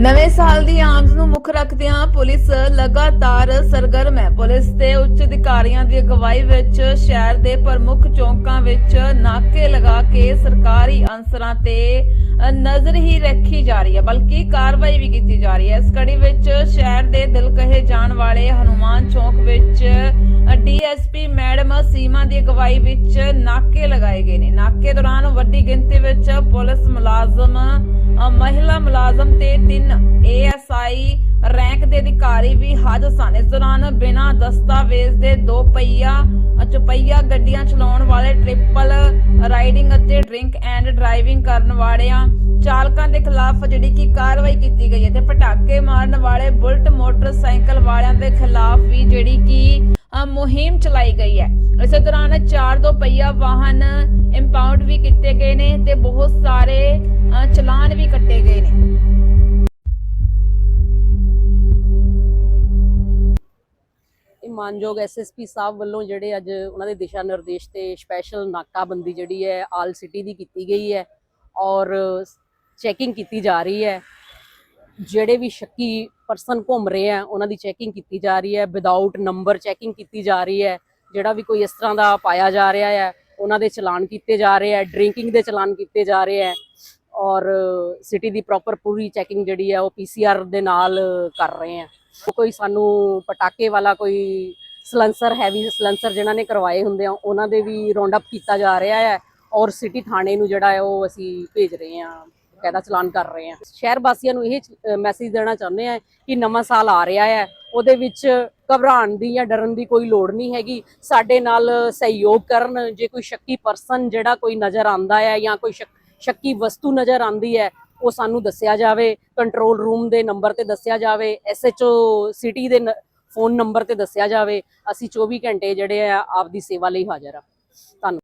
ਨਵੇਂ ਸਾਲ ਦੀ ਆਮਦ ਨੂੰ ਮੁੱਖ ਰੱਖਦਿਆਂ ਪੁਲਿਸ ਲਗਾਤਾਰ ਸਰਗਰਮ ਹੈ। ਪੁਲਿਸ ਦੇ ਉੱਚ ਅਧਿਕਾਰੀਆਂ ਦੀ ਅਗਵਾਈ ਵਿੱਚ ਸ਼ਹਿਰ ਦੇ ਪ੍ਰਮੁੱਖ ਚੌਂਕਾਂ ਵਿੱਚ ਨਾਕੇ ਲਗਾ ਕੇ ਸਰਕਾਰੀ ਅਨਸਰਾਂ ਤੇ ਨਜ਼ਰ ਹੀ ਰੱਖੀ ਜਾ ਰਹੀ ਹੈ, ਬਲਕਿ ਕਾਰਵਾਈ ਵੀ ਕੀਤੀ ਜਾ ਰਹੀ ਹੈ। ਇਸ ਕੜੀ ਵਿੱਚ ਸ਼ਹਿਰ ਦੇ ਦਿਲ ਕਹੇ ਜਾਣ ਵਾਲੇ ਹਨੂਮਾਨ ਚੌਂਕ ਵਿੱਚ ਡੀਐਸਪੀ ਮੈਡਮ ਸੀਮਾ ਦੀ ਅਗਵਾਈ ਵਿੱਚ ਨਾਕੇ ਲਗਾਏ ਗਏ ਨੇ। ਨਾਕੇ ਦੌਰਾਨ ਵੱਡੀ ਗਿਣਤੀ ਵਿੱਚ ਪੁਲਿਸ ਮੁਲਾਜ਼ਮ ਮਹਿਲਾ ਮੁਲਾਜ਼ਮ ਤੇ ਤਿੰਨ ਏਐਸਆਈ ਰੈਂਕ ਦੇ ਅਧਿਕਾਰੀ ਵੀ ਹਾਜ਼ਰ ਸਨ। ਇਸ ਦੌਰਾਨ ਬਿਨਾਂ ਦਸਤਾਵੇਜ਼ ਦੇ ਦੋ ਪਹੀਆ ਅ, ਗੱਡੀਆਂ ਚਲਾਉਣ ਵਾਲੇ ਟ੍ਰਿਪਲ ਰਾਈਡਿੰਗ ਅਤੇ ਡਰਿੰਕ ਐਂਡ ਡਰਾਈਵਿੰਗ ਕਰਨ ਵਾਲਿਆਂ ਚਾਲਕਾਂ ਦੇ ਖਿਲਾਫ ਜਿਹੜੀ ਕਿ ਕਾਰਵਾਈ ਕੀਤੀ ਗਈ ਹੈ ਤੇ ਪਟਾਕੇ ਮਾਰਨ ਵਾਲੇ ਬੁਲਟ ਮੋਟਰਸਾਈਕਲ ਵਾਲਿਆਂ ਦੇ ਖਿਲਾਫ ਵੀ ਜਿਹੜੀ ਕਿ ਮੁਹਿੰਮ ਚਲਾਈ ਗਈ ਹੈ। ਇਸੇ ਦੌਰਾਨ ਚਾਰ ਦੋ ਪਹੀਆ ਵਾਹਨ ਇੰਪਾਊਂਡ ਵੀ ਕੀਤੇ ਗਏ ਨੇ ਤੇ ਬਹੁਤ ਸਾਰੇ ਚਲਾਨ ਵੀ ਕੱਟੇ ਗਏ ਨੇ। ਮਾਨਯੋਗ ਐਸਐਸਪੀ ਸਾਹਿਬ ਵੱਲੋਂ ਜਿਹੜੇ ਅੱਜ ਉਹਨਾਂ ਦੇ ਦਿਸ਼ਾ ਨਿਰਦੇਸ਼ ਤੇ ਸਪੈਸ਼ਲ ਨਾਕਾਬੰਦੀ ਜਿਹੜੀ ਹੈ, ਆਲ ਸਿਟੀ ਦੀ ਕੀਤੀ ਗਈ ਹੈ ਔਰ ਚੈਕਿੰਗ ਕੀਤੀ ਜਾ ਰਹੀ ਹੈ। ਜਿਹੜੇ ਵੀ ਸ਼ੱਕੀ ਪਰਸਨ ਘੁੰਮ ਰਹੇ ਆ ਉਹਨਾਂ ਦੀ ਚੈਕਿੰਗ ਕੀਤੀ ਜਾ ਰਹੀ ਹੈ ਵਿਦਆਊਟ ਨੰਬਰ ਚੈਕਿੰਗ ਕੀਤੀ ਜਾ ਰਹੀ ਹੈ। ਜਿਹੜਾ ਵੀ ਕੋਈ ਇਸ ਤਰ੍ਹਾਂ ਦਾ ਪਾਇਆ ਜਾ ਰਿਹਾ ਹੈ, ਉਹਨਾਂ ਦੇ ਚਲਾਨ ਕੀਤੇ ਜਾ ਰਹੇ ਆ ਡਰਿੰਕਿੰਗ ਦੇ ਚਲਾਨ ਕੀਤੇ ਜਾ ਰਹੇ ਆ ਔਰ ਸਿਟੀ ਦੀ ਪ੍ਰੋਪਰ ਪੂਰੀ ਚੈਕਿੰਗ ਜਿਹੜੀ ਹੈ, ਉਹ ਪੀਸੀਆਰ ਦੇ ਨਾਲ ਕਰ ਰਹੇ ਆ ਕੋਈ ਸਾਨੂੰ ਪਟਾਕੇ ਵਾਲਾ ਕੋਈ ਸਲੈਂਸਰ ਹੈਵੀ ਸਲੈਂਸਰ ਜਿਨ੍ਹਾਂ ਨੇ ਕਰਵਾਏ ਹੁੰਦੇ ਆ, ਉਹਨਾਂ ਦੇ ਵੀ ਰਾਉਂਡ ਅਪ ਕੀਤਾ ਜਾ ਰਿਹਾ ਹੈ ਔਰ ਸਿਟੀ ਥਾਣੇ ਨੂੰ ਜਿਹੜਾ ਹੈ ਉਹ ਅਸੀਂ ਭੇਜ ਰਹੇ ਹਾਂ ਕਾਇਦਾ ਚਲਾਨ ਕਰ ਰਹੇ ਹਾਂ। ਸ਼ਹਿਰ ਵਾਸੀਆਂ ਨੂੰ ਇਹ ਮੈਸੇਜ ਦੇਣਾ ਚਾਹੁੰਦੇ ਆ ਕਿ ਨਵਾਂ ਸਾਲ ਆ ਰਿਹਾ ਹੈ, ਉਹਦੇ ਵਿੱਚ ਘਬਰਾਉਣ ਦੀ ਜਾਂ ਡਰਨ ਦੀ ਕੋਈ ਲੋੜ ਨਹੀਂ ਹੈਗੀ। ਸਾਡੇ ਨਾਲ ਸਹਿਯੋਗ ਕਰਨ, ਜੇ ਕੋਈ ਸ਼ੱਕੀ ਪਰਸਨ ਜਿਹੜਾ ਕੋਈ ਨਜ਼ਰ ਆਂਦਾ ਹੈ ਜਾਂ ਕੋਈ ਸ਼ੱਕ- ਸ਼ੱਕੀ ਵਸਤੂ ਨਜ਼ਰ ਆਂਦੀ ਹੈ ਉਹ ਸਾਨੂੰ ਦੱਸਿਆ ਜਾਵੇ ਕੰਟਰੋਲ ਰੂਮ ਦੇ ਨੰਬਰ ਤੇ ਦੱਸਿਆ ਜਾਵੇ ਐਸਐਚਓ ਸਿਟੀ ਦੇ ਫੋਨ ਨੰਬਰ ਤੇ ਦੱਸਿਆ ਜਾਵੇ, ਅਸੀਂ 24 ਘੰਟੇ ਜਿਹੜੇ ਆ ਆਪਦੀ ਸੇਵਾ ਲਈ ਹਾਜ਼ਰ ਆ। ਧੰਨਵਾਦ